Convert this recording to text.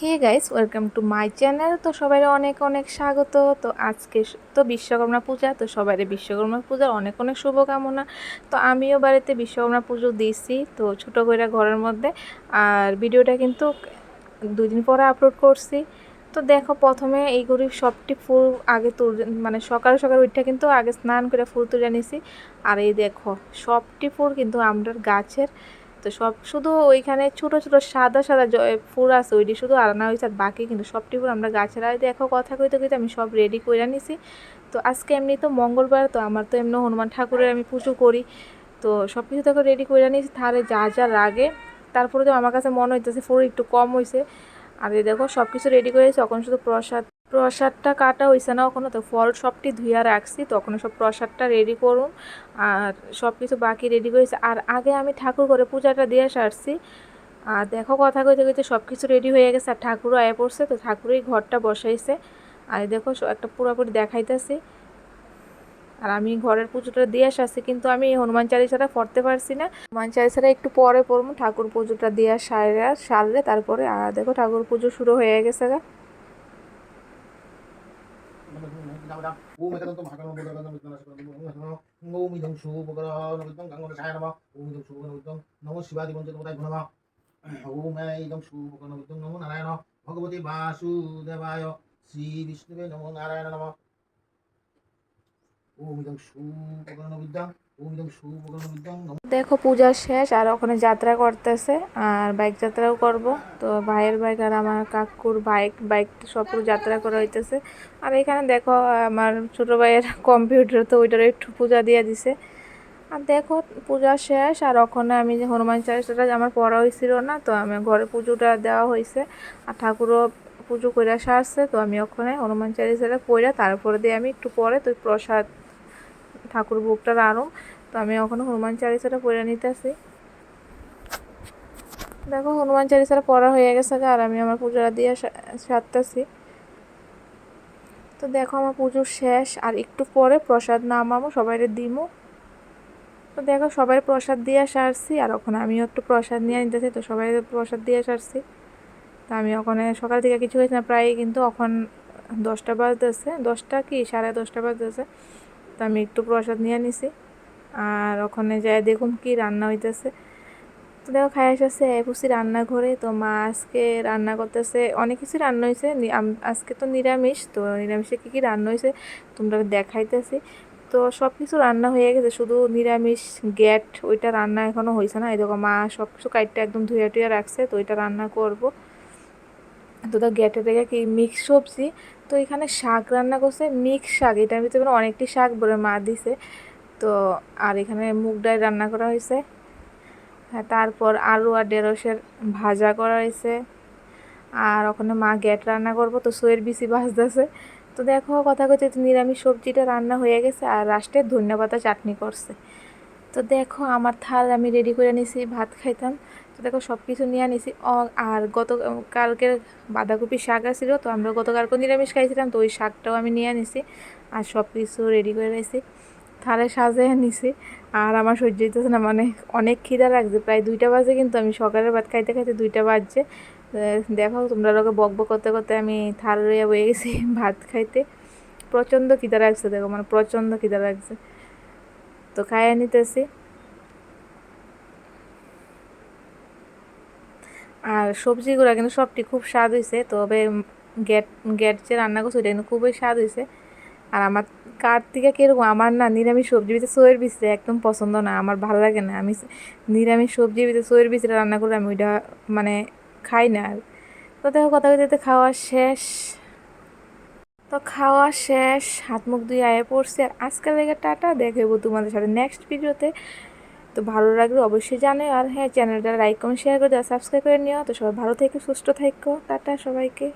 Hey guys welcome to my channel তো সবাই অনেক অনেক স্বাগত। তো আজকে তো বিশ্বকর্মা পূজা, তো সবাই বিশ্বকর্মা পূজার অনেক অনেক শুভকামনা। তো আমিও বাড়িতে বিশ্বকর্মা পুজো দিয়েছি, তো ছোটো করে ঘরের মধ্যে। আর ভিডিওটা কিন্তু দুই দিন পরে আপলোড করছি। তো দেখো, প্রথমে এইগুলি সবটি ফুল আগে তুল মানে সকাল সকাল উঠে কিন্তু আগে স্নান করে ফুল তুলে নিছি। আর এই দেখো, সবটি ফুল কিন্তু আমরা গাছের তো সব শুধু ওইখানে ছোট ছোট সাদা সাদা ফুল আছে, ওইটি শুধু আলাদা হয়েছে আর বাকি কিন্তু সবটি ফুল আমরা গাছের দেখো কথা কইতে কইতে আমি সব রেডি করে নিছি। তো আজকে এমনি তো মঙ্গলবার, তো আমার তো এমনি হনুমান ঠাকুরের আমি পুজো করি। তো সব কিছু দেখো রেডি করে নিয়েছি তাহলে যা যা লাগে। তারপরে তো আমার কাছে মনে হইতেছে, ফুল একটু কম হয়েছে আর দেখো সব কিছু রেডি করেছি তখন শুধু প্রসাদ প্রসাদটা কাটা হয়েছে না ওখানে, তো ফল সবটি ধুইয়া রাখছি তখন সব প্রসাদটা রেডি করুন। আর সব কিছু বাকি রেডি করেছি আর আগে আমি ঠাকুর করে পূজাটা দিয়ে সারছি। আর দেখো কথা কইতে কইতে সব কিছু রেডি হয়ে গেছে, আর ঠাকুরও আয়া পড়ছে, তো ঠাকুরই ঘরটা বসাইছে। আর দেখো একটা পুরোপুরি দেখাইতেছি। আর আমি ঘরের পুজোটা দিয়ে আসছি কিন্তু আমি হনুমান চালিসাটা পড়তে পারছি না। হনুমান চালিসাটা একটু পরে পড়ব, ঠাকুর পুজোটা দিয়ে সারে সারলে তারপরে, আর দেখো ঠাকুর পুজো শুরু হয়ে গেছে গা। 오메 가던 또 마가노 보다 가던 또 나서 가던 오미 정수 보거라 너던 강원 사야나마 오미 정수 보거라 너던 너무 시바디 먼저 보다 보나마 오메 정수 보거라 너던 너무 나라야나 ভগবতী বাসুদেবায় শ্রী বিষ্ণুবে নমো নারায়ণ নম ওম ইদং সুপকরণ বিদ্যাং দেখো পূজা শেষ, আর ওখানে যাত্রা করতেছে, আর বাইক যাত্রাও করব। তো ভাইয়ের বাইক আর আমার কাকুর বাইক বাইক সব যাত্রা করা হইতেছে। আর এখানে দেখো, আমার ছোট ভাইয়ের কম্পিউটার তো ওইটার একটু পূজা দিয়ে দিছে। আর দেখো, পূজা শেষ, আর ওখানে আমি যে হনুমান চালিসাটা আমার পড়া হয়েছিল না, তো আমি ঘরে পুজোটা দেওয়া হয়েছে আর ঠাকুরও পুজো করে সারছে, তো আমি ওখানে হনুমান চালিসাটা পড়া তারপরে দিয়ে আমি একটু পরে তো প্রসাদ ঠাকুর ভোগটা আরও তো আমি ওখানে হনুমান চালিসাটা পড়ে নিতেছি। দেখো, হনুমান চালিসাটা পড়া হয়ে গেছে আর আমি আমার পুজোটা দিয়ে সারতেছি। তো দেখো, আমার পুজো শেষ, আর একটু পরে প্রসাদ নামাবো সবাই দিমো। তো দেখো, সবাই প্রসাদ দিয়ে সারছি, আর ওখানে আমিও একটু প্রসাদ নিয়ে নিতেছি, তো সবাই প্রসাদ দিয়ে সারছি। তো আমি ওখানে সকাল থেকে কিছু খাইছি না প্রায় কিন্তু এখন দশটা বাজতেছে। দশটা কি? সাড়ে দশটা বাজতেছে। তো আমি একটু প্রসাদ নিয়ে নিছি। আর ওখানে যাই দেখুন কি রান্না হইতেছে। তো দেখো খাই এসেছে এপুসি রান্নাঘরে তো মা আজকে রান্না করতেছে, অনেক কিছু রান্না হয়েছে আজকে তো নিরামিষ, তো নিরামিষে কী কী রান্না হয়েছে তোমরা দেখাইতেছি। তো সব কিছু রান্না হয়ে গেছে, শুধু নিরামিষ, গ্যাট, ওইটা রান্না এখনও হয়েছে না। এই দেখো মা সব কিছু কাইটটা একদম ধুয়ে টুয়ে রাখছে, তো ওইটা রান্না করব। তো গ্যাটে থেকে কি মিক্স সবজি। তো এখানে শাক রান্না করছে মিক্স শাক। এটার ভিতরে মানে অনেকটি শাক বলে মা দিছে। তো আর এখানে মুগ ডাল রান্না করা হয়েছে। হ্যাঁ তারপর আলু আর ঢেঁড়সের ভাজা করা হয়েছে। আর ওখানে মা গ্যাট রান্না করব, তো সোয়ের বিচি ভাজতেছে তো দেখো, কথা কথা নিরামিষ সবজিটা রান্না হয়ে গেছে, আর লাস্টে ধন্যপাতা চাটনি করছে। তো দেখো আমার থাল আমি রেডি করে নিছি, ভাত খাইতাম। তো দেখো সব কিছু নিয়ে নিছি। আর গত, কালকের বাঁধাকপি শাক আছিল, তো আমরা গতকালকে নিরামিষ খাইছিলাম, তো ওই শাকটাও আমি নিয়ে নিছি আর সব কিছু রেডি করে নিছি। থালে সাজিয়ে নিছি। আর আমার সহ্য হইতেছে না মানে অনেক খিদা লাগছে, প্রায় দুইটা বাজে কিন্তু আমি সকালের ভাত খাইতে খাইতে দুইটা বাজছে। দেখো তোমরা লোকে বক বক করতে করতে আমি থাল রইয়া বয়ে গেছি ভাত খাইতে। প্রচণ্ড খিদা লাগছে, দেখো মানে প্রচণ্ড খিদা লাগছে। তো খাইয়ে নিতেছি। আর সবজিগুলো কিন্তু সবটি খুব স্বাদ হয়েছে তবে গ্যাট গ্যাট যে রান্না করছে ওইটা কিন্তু খুবই স্বাদ হয়েছে আর আমার কার থেকে কীরকম, আমার না নিরামিষ সবজি ভিতরে সোয়ের বীজটা একদম পছন্দ না, আমার ভালো লাগে না। আমি নিরামিষ সবজি ভিতরে সোয়ের বীজটা রান্না করলে আমি ওইটা মানে খাই না আর। তো দেখো কথা বলতে খাওয়া শেষ। তো খাওয়া শেষ, হাত মুখ ধুয়ে আয়ে পড়ছে আর আজকাল লেগে টাটা দেখব তোমাদের সাথে নেক্সট ভিডিওতে তো ভালো লাগলে অবশ্যই জানে আর হ্যাঁ চ্যানেলটা লাইক কমেন্ট শেয়ার করে দেওয়া সাবস্ক্রাইব করে নিও। তো সবাই ভালো থেকো, সুস্থ থাকো। টাটা সবাইকে।